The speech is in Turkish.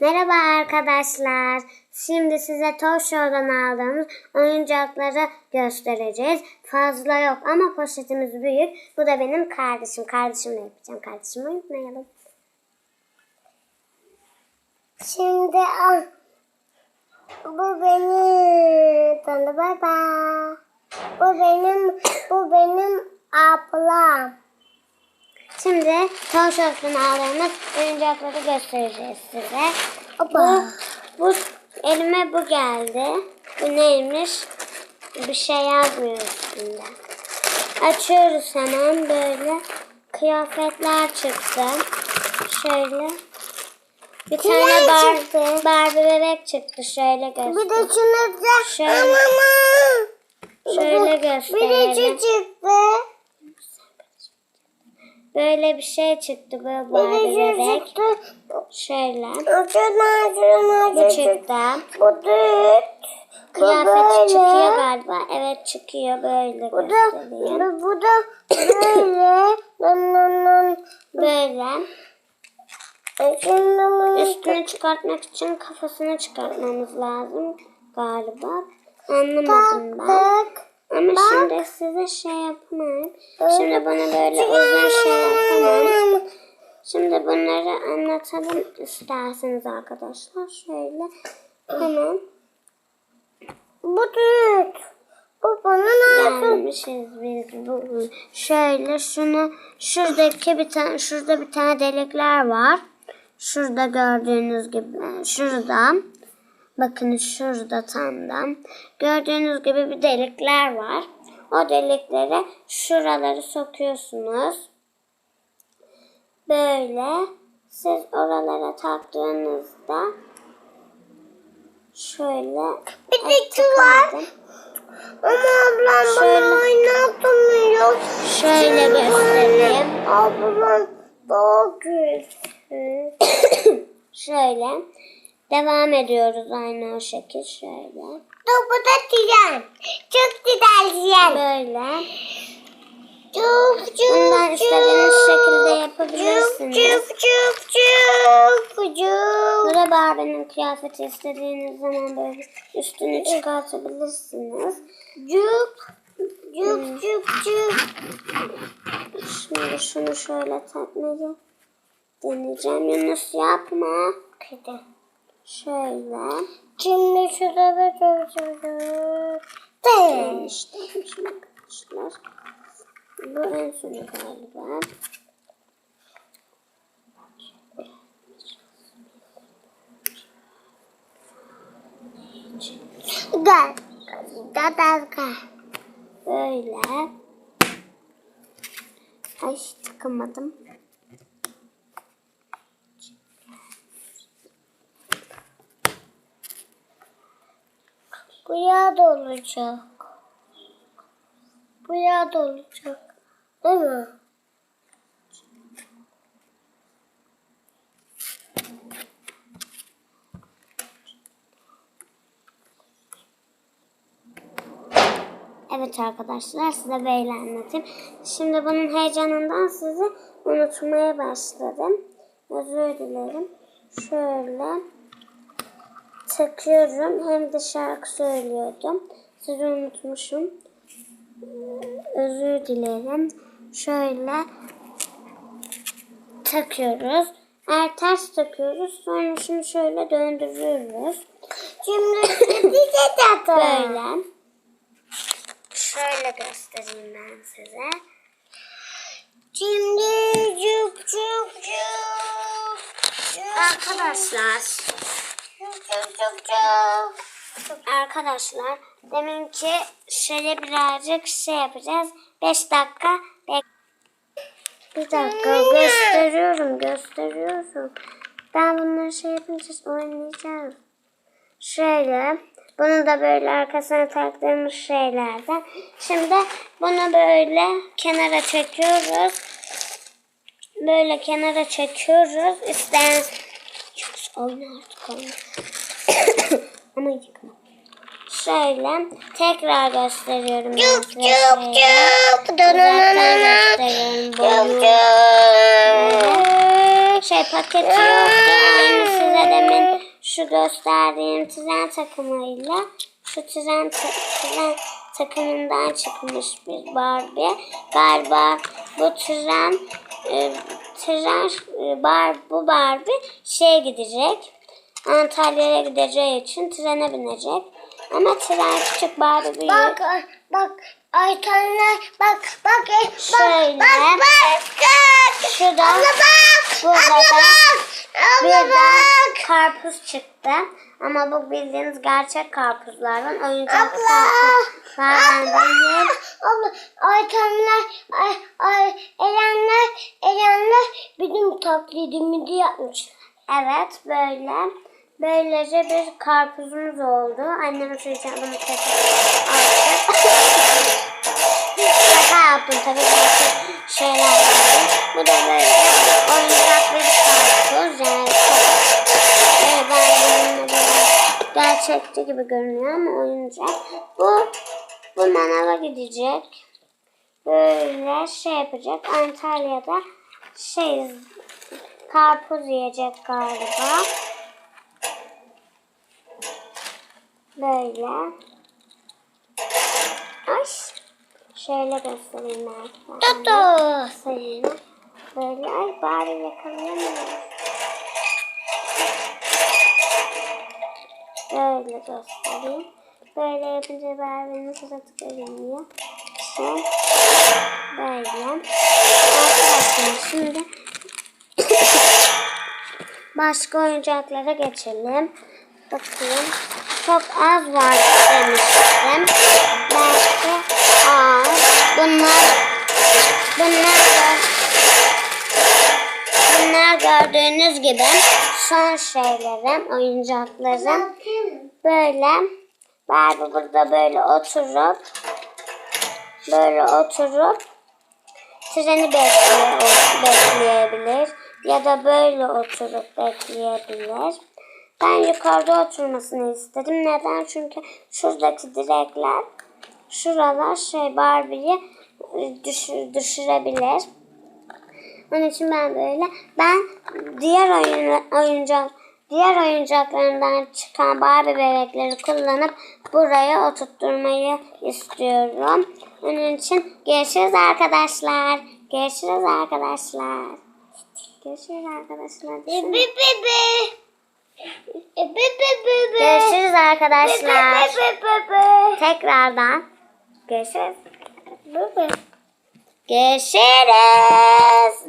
Merhaba arkadaşlar. Şimdi size Toy Show'dan aldığımız oyuncakları göstereceğiz. Fazla yok ama poşetimiz büyük. Bu da benim kardeşim. Kardeşimle yapacağım. Kardeşimi unutmayalım. Şimdi ah, bu benim. Tanrı baba. Bu benim, bu benim ablam. Şimdi Shop'tan aldığımız oyuncakları göstereceğiz size. Bu, bu elime bu geldi. Bu neymiş? Bir şey yazmıyor üstünde. Açıyoruz hemen böyle. Kıyafetler çıktı. Şöyle. Bir tane bar, Barbie bebek çıktı. Şöyle göster. Bir de şunu da Şöyle, şöyle gösterelim. çıktı. Böyle bir şey çıktı. Böyle Barbie bebek. çıktı. Şöyle. Şuradan şuradan Bu çıktı. Bu düt. Kıyafeti çıkıyor galiba. Evet çıkıyor böyle Bu da, bu, bu da böyle. Böyle. Üstünü çıkartmak için kafasını çıkartmamız lazım galiba. Anlamadım ben. Ama şimdi size şey yapamam. Şimdi bana böyle uzun şey yapamam. Şimdi bunları anlatalım isterseniz arkadaşlar. Şöyle hemen Bu düt. Bu bana yapıyor? gelmişiz biz bu. Şöyle şunu şuradaki bir tane şurada bir tane delikler var. Şurada gördüğünüz gibi şurada. Bakın şurada tam da. Gördüğünüz gibi bir delikler var. O deliklere şuraları sokuyorsunuz. Böyle siz oralara taktığınızda şöyle Bir de var. Ama ablam Şöyle. bana oynatmıyor. şöyle göstereyim. Ablam güçlü. Şöyle. Devam ediyoruz aynı o şekil şöyle. Dur bu da tren. Çok güzel tren. Böyle. Çok çok Bundan istediğiniz şekilde Çok yapabilirsiniz. çok çok çok çok. Burada Barbie'nin kıyafeti istediğiniz zaman böyle üstünü çıkartabilirsiniz. Cuk cuk cuk cuk. Şimdi şunu şöyle takmayı deneyeceğim. Yunus yapma. Kıdı. Şöyle. Şimdi şurada çocuk. Yani işte şimdi arkadaşlar. Bu en sonu galiba. Gel. Gel gel. Böyle. Ay tıkamadım. Bu yağ da olacak. Bu yağ da olacak. Değil mi? Evet arkadaşlar size böyle anlatayım. Şimdi bunun heyecanından sizi unutmaya başladım. Özür dilerim. Şöyle takıyorum. Hem de şarkı söylüyordum. Sizi unutmuşum. Özür dilerim. Şöyle takıyoruz. Eğer ters takıyoruz sonra şunu şöyle döndürüyoruz. Tatlı. Böyle. Şöyle göstereyim ben size. Şimdi cuk cuk cuk. Cuk, Arkadaşlar, arkadaşlar deminki şöyle birazcık şey yapacağız. 5 dakika bek. Bir dakika gösteriyorum, gösteriyorum. Ben bunları şey yapınca oynayacağız. Şöyle, bunu da böyle arkasına taktığımız şeylerden. Şimdi bunu böyle kenara çekiyoruz. Böyle kenara çekiyoruz. İsteyen oyna artık oyna. Ama yıkma. Şöyle tekrar gösteriyorum. Cuk cuk cuk. Gösteriyorum. Cuk cuk. Şey paketi yoktu. Aynı size demin şu gösterdiğim tren takımıyla şu tren, ta- tren takımından çıkmış bir Barbie. Galiba bu tren e, tren e, bar, bu Barbie şeye gidecek. Antalya'ya gideceği için trene binecek. Ama tren küçük Barbie büyük. Bak bak Aytenler bak bak bak Şöyle. bak bak bak. Şurada Abla bak. Burada Abla bak. Abla birden bak. karpuz çıktı. Ama bu bildiğiniz gerçek karpuzlardan oyuncak Abla. karpuzlardan değil. Abla Aytenler ay ay Erenler Erenler benim taklidimi yapmış. Evet böyle. Böylece bir karpuzumuz oldu. Annem yüzden bunu. Şaka yaptım tabii başka şeyler var. Bu da böyle oyuncak bir karpuz. Yani çok böyle gerçekçi gibi görünüyor ama oyuncak. Bu bu manava gidecek. Böyle şey yapacak. Antalya'da şey karpuz yiyecek galiba. Böyle. Ay. Şöyle göstereyim ben. Toto. Sayını. Böyle ay bari yakalayamıyorum. Böyle göstereyim. Böyle yapınca Barbie'nin suratı görünüyor. İşte böyle. Arkadaşlar şimdi başka oyuncaklara geçelim. Bakayım. Çok az var demiştim. Belki az. Bunlar bunlar da bunlar gördüğünüz gibi son şeylerim, oyuncaklarım. Böyle Barbie burada böyle oturup böyle oturup treni bekliyor, bekleyebilir ya da böyle oturup bekleyebilir. Ben yukarıda oturmasını istedim. Neden? Çünkü şuradaki direkler şuralar şey Barbie'yi düşür, düşürebilir. Onun için ben böyle ben diğer oyun, oyuncak diğer oyuncaklarından çıkan Barbie bebekleri kullanıp buraya oturtturmayı istiyorum. Onun için görüşürüz arkadaşlar. Görüşürüz arkadaşlar. Görüşürüz arkadaşlar. Bebe. Bebe bebe. Görüşürüz arkadaşlar. Tekrardan. Görüşürüz. Görüşürüz.